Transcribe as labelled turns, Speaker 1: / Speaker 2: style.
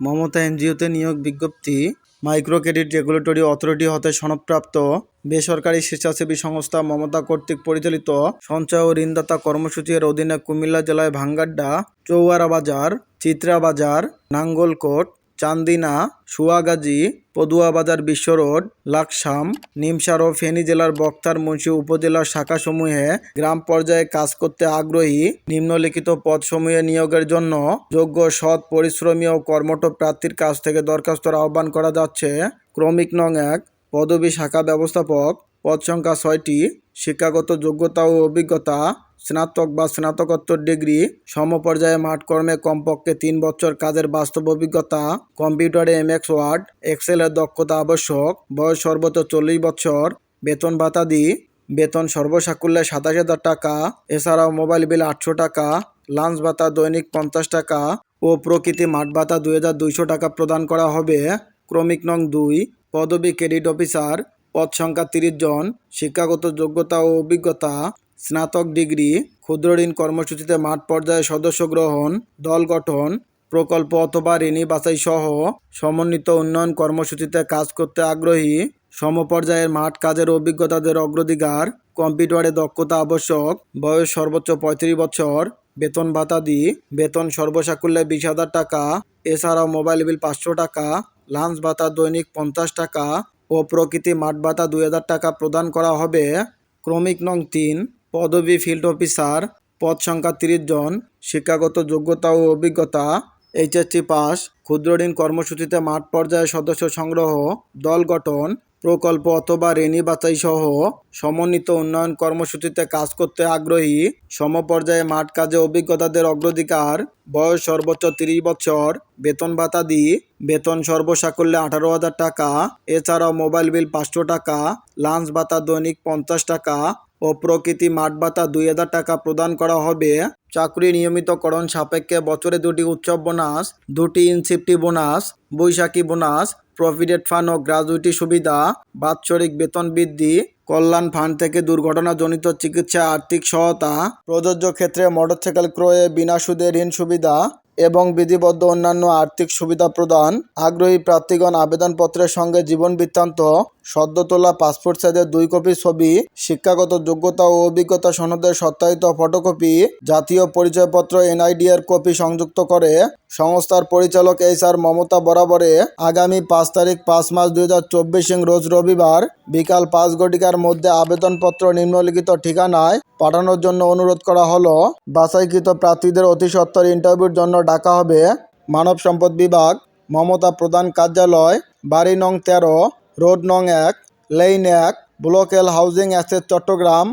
Speaker 1: মমতা এনজিওতে নিয়োগ বিজ্ঞপ্তি micro credit regulatory authority হতে সনদপ্রাপ্ত বেসরকারি স্বেচ্ছাসেবী সংস্থা মমতা কর্তৃক পরিচালিত সঞ্চয় ও ঋণদাতা কর্মসূচির অধীনে কুমিল্লা জেলায় ভাঙ্গাড্ডা, চৌয়ারা বাজার, চিত্রা বাজার, নাঙ্গলকোট চান্দিনা, সুয়াগাজী, পদুয়াবাজার বিশ্ব রোড লাকসাম, নিমসার ও ফেনী জেলার বক্তার মুন্সি উপজেলার শাখাসমূহে গ্রাম পর্যায়ে কাজ করতে আগ্রহী নিম্নলিখিত পদসমূহে নিয়োগের জন্য যোগ্য সৎ, পরিশ্রমী ও কর্মঠ প্রার্থীর কাছ থেকে দরখাস্তর আহ্বান করা যাচ্ছে। ক্রমিক নং এক, পদবী শাখা ব্যবস্থাপক পদ সংখ্যা ছয়টি, শিক্ষাগত যোগ্যতা ও অভিজ্ঞতা, স্নাতক বা স্নাতকোত্তর ডিগ্রি, সমপর্যায়ে মাঠ কর্মে কমপক্ষে তিন বছর কাজের বাস্তব অভিজ্ঞতা, কম্পিউটারে এম এক্স ওয়ার্ড, এক্সেলের দক্ষতা আবশ্যক, বয়স সর্বোচ্চ চল্লিশ বছর, বেতন ভাতাদি, বেতন সর্বসাকুল্যে সাতাশ হাজার টাকা, এছাড়াও মোবাইল বিল আটশো টাকা, লাঞ্চ ভাতা দৈনিক পঞ্চাশ টাকা ও প্রকৃতি মাঠ ভাতা দুই হাজার দুইশো টাকা প্রদান করা হবে। ক্রমিক নং দুই, পদবী ক্রেডিট অফিসার পদ সংখ্যা তিরিশ জন, শিক্ষাগত যোগ্যতা ও অভিজ্ঞতা, স্নাতক ডিগ্রি, ক্ষুদ্র ঋণ কর্মসূচিতে মাঠ পর্যায়ে সদস্য গ্রহণ, দল গঠন, প্রকল্প অথবা ঋণী বাছাই সহ সমন্বিত উন্নয়ন কর্মসূচিতে কাজ করতে আগ্রহী, সমপর্যায়ের মাঠ কাজের অভিজ্ঞতাদের অগ্রাধিকার, কম্পিউটারে দক্ষতা আবশ্যক, বয়স সর্বোচ্চ পঁয়ত্রিশ বছর, বেতন ভাতাদি বেতন সর্বসাকুল্যে বিশ হাজার টাকা, এছাড়াও মোবাইল বিল পাঁচশো টাকা, লাঞ্চ ভাতা দৈনিক পঞ্চাশ টাকা ও প্রকৃতি মাঠ ভাতা দুই হাজার টাকা প্রদান করা হবে। ক্রমিক নং তিন, পদবি ফিল্ড অফিসার, পদ সংখ্যা তিরিশ জন, শিক্ষাগত যোগ্যতা ও অভিজ্ঞতা, এইচএসসি পাস ক্ষুদ্র ঋণ কর্মসূচিতে মাঠ পর্যায়ে সদস্য সংগ্রহ, দল গঠন প্রকল্প অথবা রেনি বাছাই সহ সমন্বিত উন্নয়ন কর্মসূচিতে কাজ করতে আগ্রহী সমপর্যায়ে মাঠ কাজে অভিজ্ঞতাদের অগ্রাধিকার, বয়স সর্বোচ্চ তিরিশ বছর, বেতন ভাতা দি, বেতন সর্বসাকল্যে আঠারো হাজার টাকা, এছাড়াও মোবাইল বিল পাঁচশো টাকা, লাঞ্চ ভাতা দৈনিক পঞ্চাশ টাকা ও প্রকৃতি মাঠ ভাতা দুই হাজার টাকা প্রদান করা হবে। চাকরি নিয়মিতকরণ সাপেক্ষে বছরে দুটি উৎসব বোনাস, দুটি ইনসিফটি বোনাস, বৈশাখী বোনাস, প্রভিডেন্ট ফান্ড ও গ্রাজুইটি সুবিধা, বাৎসরিক বেতন বৃদ্ধি, কল্যাণ ফান্ড থেকে দুর্ঘটনাজনিত চিকিৎসা, আর্থিক সহায়তা, প্রযোজ্য ক্ষেত্রে মোটরসাইকেল ক্রয়ে বিনা সুদে ঋণ সুবিধা এবং বিধিবদ্ধ অন্যান্য আর্থিক সুবিধা প্রদান। আগ্রহী প্রার্থীগণ আবেদনপত্রের সঙ্গে জীবন বৃত্তান্ত সদ্য তোলা পাসপোর্ট সাইজের দুই কপি ছবি, শিক্ষাগত যোগ্যতা ও অভিজ্ঞতা সনদের সত্যায়িত ফটোকপি, জাতীয় পরিচয়পত্র এনআইডি এর কপি সংযুক্ত করে সংস্থার পরিচালক এইচ আর মমতা বরাবরে আগামী পাঁচ তারিখ পাঁচ মাস দুই হাজার চব্বিশ রোজ রবিবার বিকাল পাঁচ ঘটিকার মধ্যে আবেদনপত্র নিম্নলিখিত ঠিকানায় পাঠানোর জন্য অনুরোধ করা হলো। বাছাইকৃত প্রার্থীদের অতি সত্বর ইন্টারভিউর জন্য ডাকা হবে মানব সম্পদ বিভাগ, মমতা প্রধান কার্যালয়, বাড়ি নং তেরো, রোড নং এক, লেইন এক, block L housing estate Chattogram.